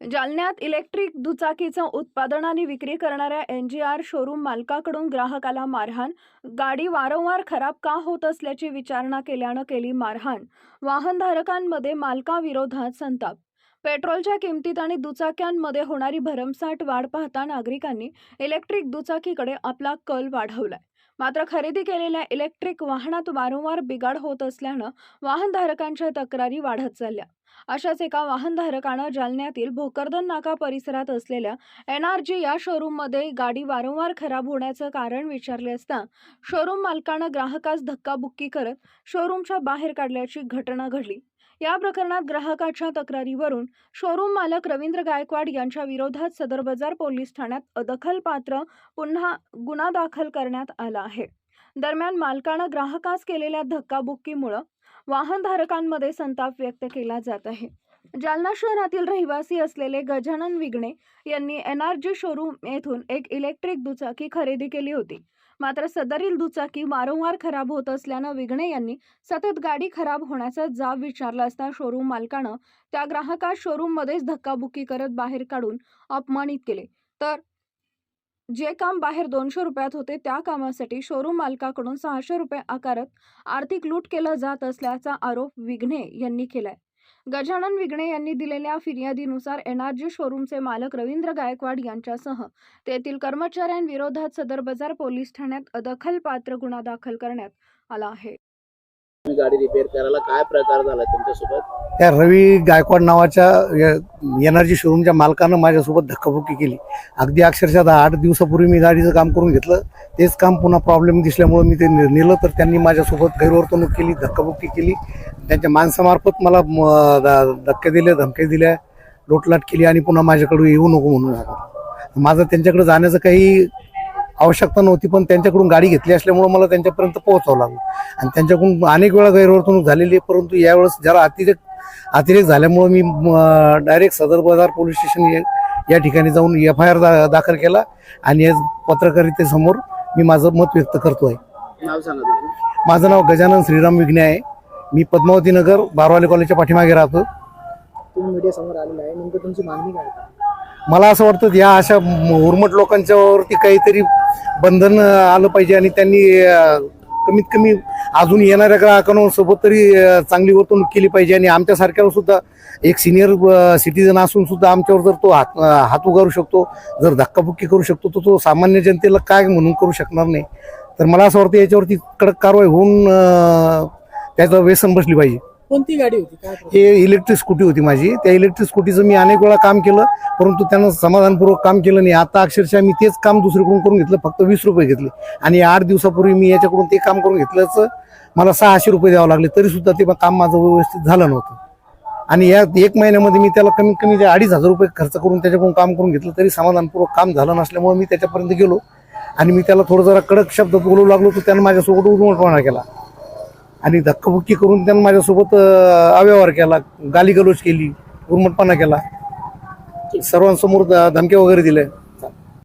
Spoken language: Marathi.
जालन्यात इलेक्ट्रिक दुचाकीचं उत्पादन आणि विक्री करणाऱ्या एन जी आर शोरूम मालकाकडून ग्राहकाला मारहाण. गाडी वारंवार खराब का होत असल्याची विचारणा केल्यानं केली मारहाण. वाहनधारकांमध्ये मालकाविरोधात संताप पेट्रोलच्या किमतीत आणि दुचाक्यांमध्ये होणारी भरमसाठ वाढ पाहता नागरिकांनी इलेक्ट्रिक दुचाकीकडे आपला कल वाढवलाय. मात्र खरेदी केलेल्या इलेक्ट्रिक वाहनात वारंवार बिघाड होत असल्यानं वाहनधारकांच्या तक्रारी वाढत चालल्या. अशाच एका वाहनधारकानं जालन्यातील भोकरदन नाका परिसरात असलेल्या एन आर जी या शोरूममध्ये गाडी वारंवार खराब होण्याचं कारण विचारले असता शोरूम मालकानं ग्राहकास धक्काबुक्की करत शोरूमच्या बाहेर काढल्याची घटना घडली. या प्रकरणात ग्राहकाच्या तक्रारीवरून शोरूम मालक रवींद्र गायकवाड यांच्या विरोधात सदर बाजार पोलीस ठाण्यात अदखलपात्र पुन्हा गुन्हा दाखल करण्यात आला आहे. दरम्यान मालकानं ग्राहकास केलेल्या धक्काबुक्कीमुळं वाहनधारकांमध्ये संताप व्यक्त केला जात आहे. जालना शहरातील रहिवासी असलेले गजानन विगणे यांनी एन आर जी शोरूम येथून एक इलेक्ट्रिक दुचाकी खरेदी केली होती. मात्र सदरील दुचाकी वारंवार खराब होत असल्यानं विघणे यांनी सतत गाडी खराब होण्याचा जाब विचारला असता शोरूम मालकानं त्या ग्राहकास शोरूममध्येच धक्काबुक्की करत बाहेर काढून अपमानित केले. तर जे काम बाहेर दोनशे रुपयात होते त्या कामासाठी शोरूम मालकाकडून सहाशे रुपये आकारत आर्थिक लूट केलं जात असल्याचा आरोप विघ्ने यांनी केलाय. गजानन विघ्ने यांनी दिलेल्या फिर्यादीनुसार एनआरजी शोरूमचे मालक रवींद्र गायकवाड यांच्यासह तेथील कर्मचाऱ्यांविरोधात सदर बाजार पोलीस ठाण्यात अदखलपात्र गुन्हा दाखल करण्यात आला आहे. तुम्ही गाडी रिपेअर करायला काय प्रकार झाला तुमच्यासोबत? त्या रवी गायकवाड नावाच्या एनर्जी शोरूमच्या मालकानं माझ्यासोबत धक्काबुक्की केली. अगदी अक्षरशः दहा आठ दिवसापूर्वी मी गाडीचं काम करून घेतलं. तेच काम पुन्हा प्रॉब्लेम दिसल्यामुळे मी ते नेलं तर त्यांनी माझ्यासोबत गैरवर्तणूक केली धक्काबुक्की केली. त्यांच्या माणसामार्फत मला धक्के दिले धमके दिल्या लोटलाट केली आणि पुन्हा माझ्याकडे येऊ नको म्हणून. माझं त्यांच्याकडे जाण्याचं काही आवश्यकता नव्हती पण त्यांच्याकडून गाडी घेतली असल्यामुळे मला त्यांच्यापर्यंत पोहोचावं लागलं. आणि त्यांच्याकडून अनेक वेळा गैरवर्तणूक झालेली आहे परंतु यावेळेस जरा अतिरेक अतिरेक झाल्यामुळे मी डायरेक्ट सदर बाजार पोलीस स्टेशन या- ठिकाणी जाऊन एफ आय आर दाखल केला आणि पत्रकारितेसमोर मी माझं मत व्यक्त सांगा तुम्ही माझं नाव गजानन श्रीराम विघ्ने आहे. मी पद्मावती नगर बारवाले कॉलेजच्या पाठीमागे राहतो. तुम्ही मीडिया समोर आलेला आहे. नेमकं तुमची मागणी काय आहे? मला असं वाटतं या अशा म- उर्मट लोकांच्यावरती काहीतरी बंधन आलं पाहिजे आणि त्यांनी अं, कमीत कमी अजून येणाऱ्या ग्राहकांसोबत तरी अं, चांगली वर्तणूक केली पाहिजे. आणि आमच्यासारख्यावर सुद्धा एक सिनियर सिटीजन असून सुद्धा आमच्यावर जर तो हात अं, हात उगारू शकतो जर धक्काबुक्की करू शकतो तर तो सामान्य जनतेला काय म्हणून करू शकणार नाही. तर मला असं वाटतं याच्यावरती कडक कारवाई होऊन अं, त्याचं व्यसन बसली पाहिजे. कोणती गाडी होती? काय प्रकार? हे इलेक्ट्रिक स्कूटी होती माझी. त्या इलेक्ट्रिक स्कूटीचं मी अनेक वेळा काम केलं परंतु त्यानं समाधानपूर्वक काम केलं नाही. आता अक्षरशः मी तेच काम दुसरीकडून करून घेतलं फक्त वीस रुपये घेतले. आणि आठ दिवसापूर्वी मी याच्याकडून ते काम करून घेतल्याचं मला सहाशे रुपये द्यावं लागले. तरी सुद्धा ते काम माझं व्यवस्थित झालं नव्हतं. आणि या एक महिन्यामध्ये मी त्याला कमीत कमी ते अडीच हजार रुपये खर्च करून त्याच्याकडून काम करून घेतलं तरी समाधानपूर्वक काम झालं नसल्यामुळे मी त्याच्यापर्यंत गेलो. आणि मी त्याला थोडं जरा कडक शब्द बोलू लागलो तर त्यानं माझ्यासोबत उर्मटपणा केला. आणि धक्काबुक्की करून त्यांनी माझ्यासोबत अव्यवहार केला गालीगलोच केली उर्मटपणा केला. सर्वांसमोर धमक्या वगैरे दिल्या.